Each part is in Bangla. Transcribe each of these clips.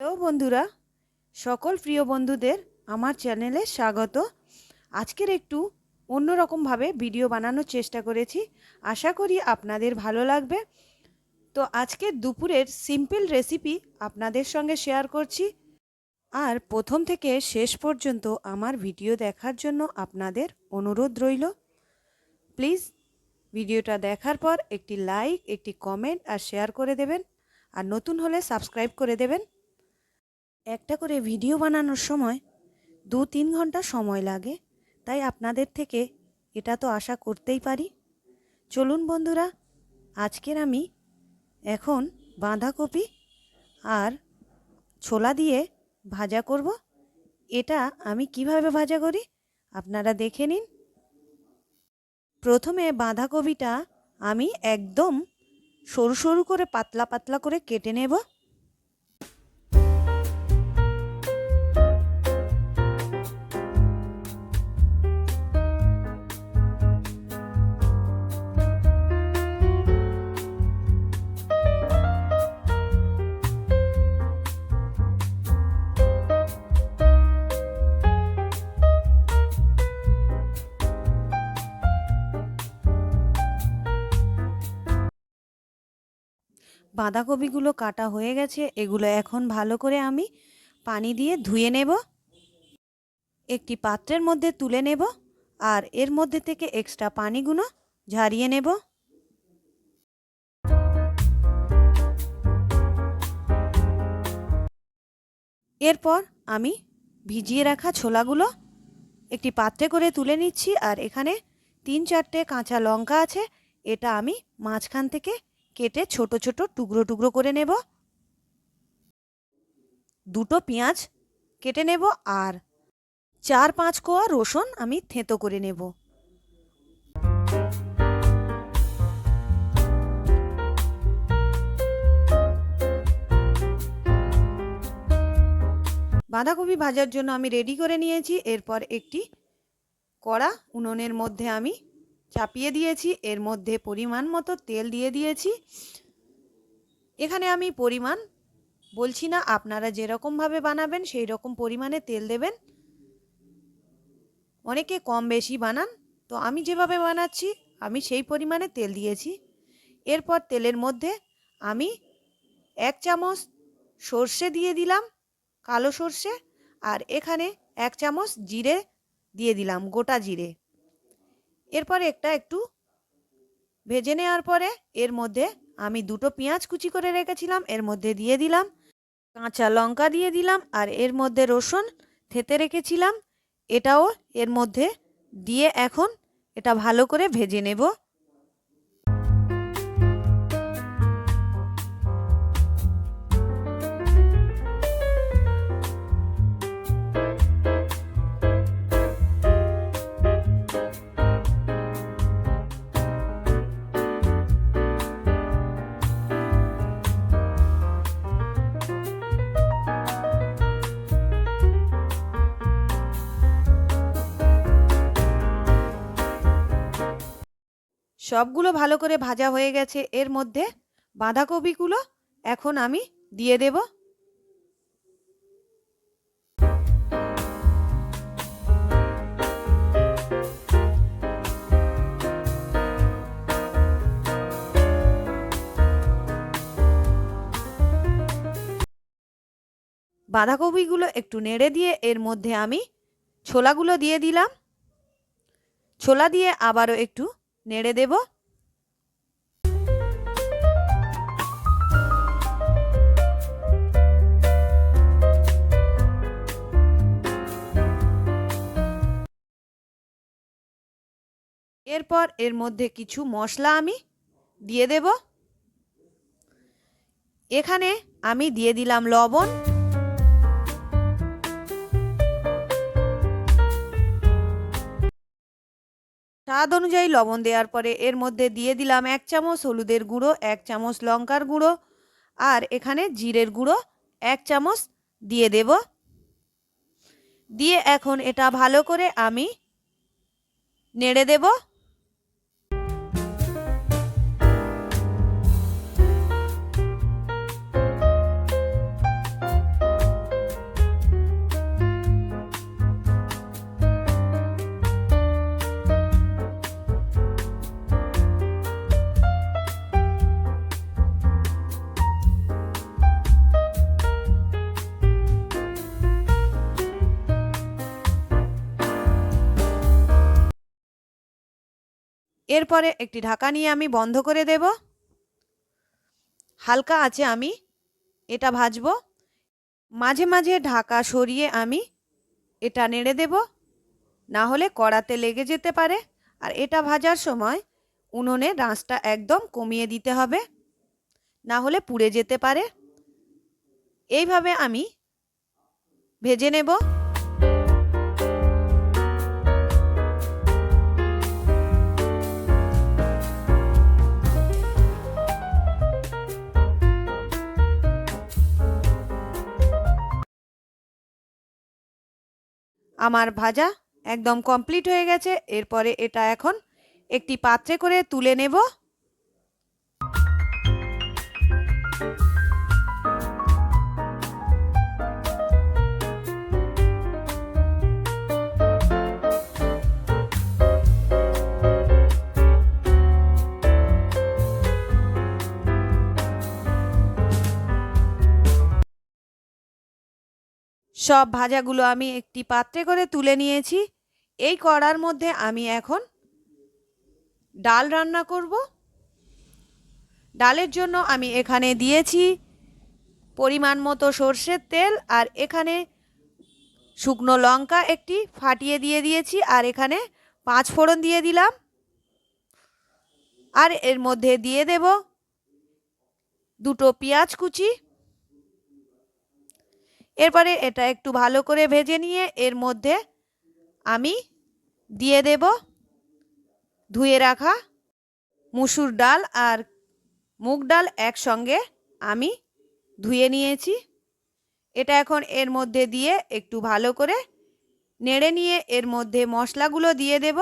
হ্যালো বন্ধুরা, সকল প্রিয় বন্ধুদের আমার চ্যানেলে স্বাগত। আজকের একটু অন্যরকমভাবে ভিডিও বানানোর চেষ্টা করেছি। আশা করি আপনাদের ভালো লাগবে। তো আজকের দুপুরের সিম্পল রেসিপি আপনাদের সঙ্গে শেয়ার করছি। আর প্রথম থেকে শেষ পর্যন্ত আমার ভিডিও দেখার জন্য আপনাদের অনুরোধ রইল। প্লিজ ভিডিওটা দেখার পর একটি লাইক, একটি কমেন্ট আর শেয়ার করে দেবেন। আর নতুন হলে সাবস্ক্রাইব করে দেবেন। একটা করে ভিডিও বানানোর সময় দু তিন ঘণ্টা সময় লাগে। তাই আপনাদের থেকে এটা তো আশা করতেই পারি। চলুন বন্ধুরা, আজকের আমি এখন বাঁধাকপি আর ছোলা দিয়ে ভাজা করব। এটা আমি কীভাবে ভাজা করি আপনারা দেখে নিন। প্রথমে বাঁধাকপিটা আমি একদম সরু সরু করে পাতলা পাতলা করে কেটে নেব। বাঁধাকপিগুলো কাটা হয়ে গেছে, এগুলো এখন ভালো করে আমি পানি দিয়ে ধুয়ে নেব। একটি পাত্রের মধ্যে তুলে নেব আর এর মধ্যে থেকে এক্সট্রা পানিগুলো ঝারিয়ে নেব। এরপর আমি ভিজিয়ে রাখা ছোলাগুলো একটি পাত্রে করে তুলে নিচ্ছি আর এখানে তিন চারটে কাঁচা লঙ্কা আছে, এটা আমি মাঝখান থেকে কেটে ছোট ছোট টুকরো টুকরো করে নেব। দুটো পেঁয়াজ কেটে নেব আর চার পাঁচ কোয়া রসুন আমি থেঁতো করে নেব। বাঁধাকপি ভাজার জন্য আমি রেডি করে নিয়েছি। এরপর একটি কড়া উনুনের মধ্যে আমি চাপিয়ে দিয়েছি, এর মধ্যে পরিমাণ মতো তেল দিয়ে দিয়েছি। এখানে আমি পরিমাণ বলছি না, আপনারা যেরকমভাবে বানাবেন সেই রকম পরিমাণে তেল দেবেন। অনেকে কম বেশি বানান, তো আমি যেভাবে বানাচ্ছি, আমি সেই পরিমাণে তেল দিয়েছি। এরপর তেলের মধ্যে আমি এক চামচ সর্ষে দিয়ে দিলাম, কালো সর্ষে, আর এখানে এক চামচ জিরে দিয়ে দিলাম, গোটা জিরে। এরপর একটা একটু ভেজে নেওয়ার পরে এর মধ্যে আমি দুটো পেঁয়াজ কুচি করে রেখেছিলাম, এর মধ্যে দিয়ে দিলাম, কাঁচা লঙ্কা দিয়ে দিলাম, আর এর মধ্যে রসুন থেতে রেখেছিলাম, এটাও এর মধ্যে দিয়ে এখন এটা ভালো করে ভেজে নেব। সবগুলো ভালো করে ভাজা হয়ে গেছে। এর মধ্যে বাঁধাকপিগুলো এখন আমি দিয়ে দেব। বাঁধাকপিগুলো একটু নেড়ে দিয়ে এর মধ্যে আমি ছোলাগুলো দিয়ে দিলাম। ছোলা দিয়ে আবারও একটু নেড়ে দেব। এরপর এর মধ্যে কিছু মশলা আমি দিয়ে দেব। এখানে আমি দিয়ে দিলাম লবণ। স্বাদ অনুযায়ী লবণ দেওয়ার পরে এর মধ্যে দিয়ে দিলাম এক চামচ হলুদের গুঁড়ো, এক চামচ লঙ্কার গুঁড়ো আর এখানে জিরের গুঁড়ো, এক চামচ দিয়ে দেব। দিয়ে এখন এটা ভালো করে আমি নেড়ে দেব। এরপরে একটি ঢাকা নিয়ে আমি বন্ধ করে দেব। হালকা আছে আমি এটা ভাজবো। মাঝে মাঝে ঢাকা সরিয়ে আমি এটা নেড়ে দেব। না হলে কড়াতে লেগে যেতে পারে। আর এটা ভাজার সময় উনুনে রাঁচটা একদম কমিয়ে দিতে হবে। না হলে পুড়ে যেতে পারে। এইভাবে আমি ভেজে নেব। আমার ভাজা একদম কমপ্লিট হয়ে গেছে। এরপরে এটা এখন একটি পাত্রে করে তুলে নেব। সব ভাজাগুলো আমি একটি পাত্রে করে তুলে নিয়েছি। এই কড়ার মধ্যে আমি এখন ডাল রান্না করব। ডালের জন্য আমি এখানে দিয়েছি পরিমাণ মতো সর্ষের তেল আর এখানে শুকনো লঙ্কা একটি ফাটিয়ে দিয়ে দিয়েছি আর এখানে পাঁচ ফোড়ন দিয়ে দিলাম। আর এর মধ্যে দিয়ে দেব দুটো পেঁয়াজ কুচি এরপরে এটা একটু ভালো করে ভেজে নিয়ে এর মধ্যে আমি দিয়ে দেব ধুয়ে রাখা মুসুর ডাল আর মুগ ডাল একসঙ্গে আমি ধুয়ে নিয়েছি। এটা এখন এর মধ্যে দিয়ে একটু ভালো করে নেড়ে নিয়ে এর মধ্যে মশলাগুলো দিয়ে দেব।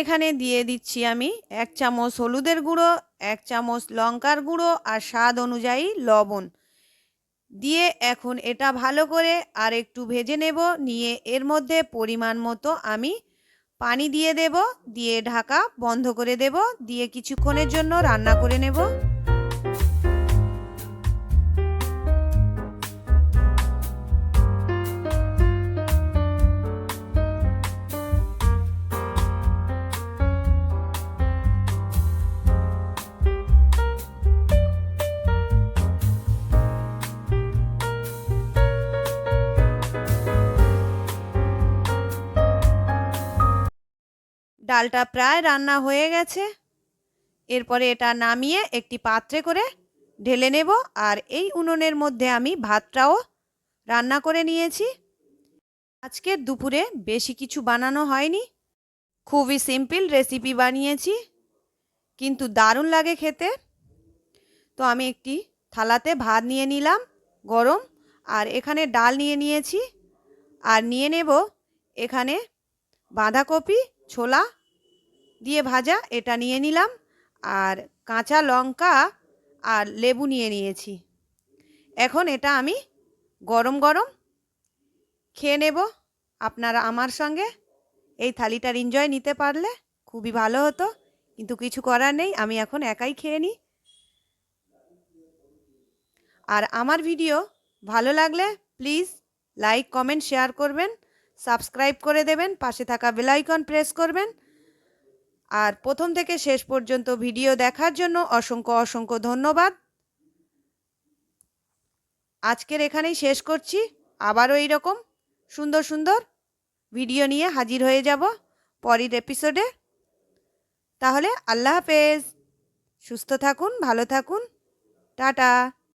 এখানে দিয়ে দিচ্ছি আমি এক চামচ হলুদের গুঁড়ো, এক চামচ লঙ্কার গুঁড়ো আর স্বাদ অনুযায়ী লবণ। দিয়ে এখন এটা ভালো করে আর একটু ভেজে নেব, নিয়ে এর মধ্যে পরিমাণ মতো আমি পানি দিয়ে দেব, দিয়ে ঢাকা বন্ধ করে দেব, দিয়ে কিছুক্ষণের জন্য রান্না করে নেব। ডালটা প্রায় রান্না হয়ে গেছে। এরপরে এটা নামিয়ে একটি পাত্রে করে ঢেলে নেব আর এই উনুনের মধ্যে আমি ভাতটাও রান্না করে নিয়েছি। আজকে দুপুরে বেশি কিছু বানানো হয়নি। খুবই সিম্পল রেসিপি বানিয়েছি, কিন্তু দারুণ লাগে খেতে। তো আমি একটি থালাতে ভাত নিয়ে নিলাম গরম আর এখানে ডাল নিয়ে নিয়েছি। আর নিয়ে নেব এখানে বাঁধাকপি ছোলা দিয়ে ভাজা, এটা নিয়ে নিলাম। আর কাঁচা লঙ্কা আর লেবু নিয়ে নিয়েছি। এখন এটা আমি গরম গরম খেয়ে নেব। আপনারা আমার সঙ্গে এই থালিটার এনজয় নিতে পারলে খুবই ভালো হতো। কিন্তু কিছু করার নেই, আমি এখন একাই খেয়ে নিই। আর আমার ভিডিও ভালো লাগলে প্লিজ লাইক কমেন্ট শেয়ার করবেন। সাবস্ক্রাইব করে দেবেন, পাশে থাকা বেলাইকন প্রেস করবেন। আর প্রথম থেকে শেষ পর্যন্ত ভিডিও দেখার জন্য অসংখ্য অসংখ্য ধন্যবাদ। আজকের এখানেই শেষ করছি। আবারও এই রকম সুন্দর সুন্দর ভিডিও নিয়ে হাজির হয়ে যাব পরের এপিসোডে। তাহলে আল্লাহ হাফেজ। সুস্থ থাকুন, ভালো থাকুন। টাটা।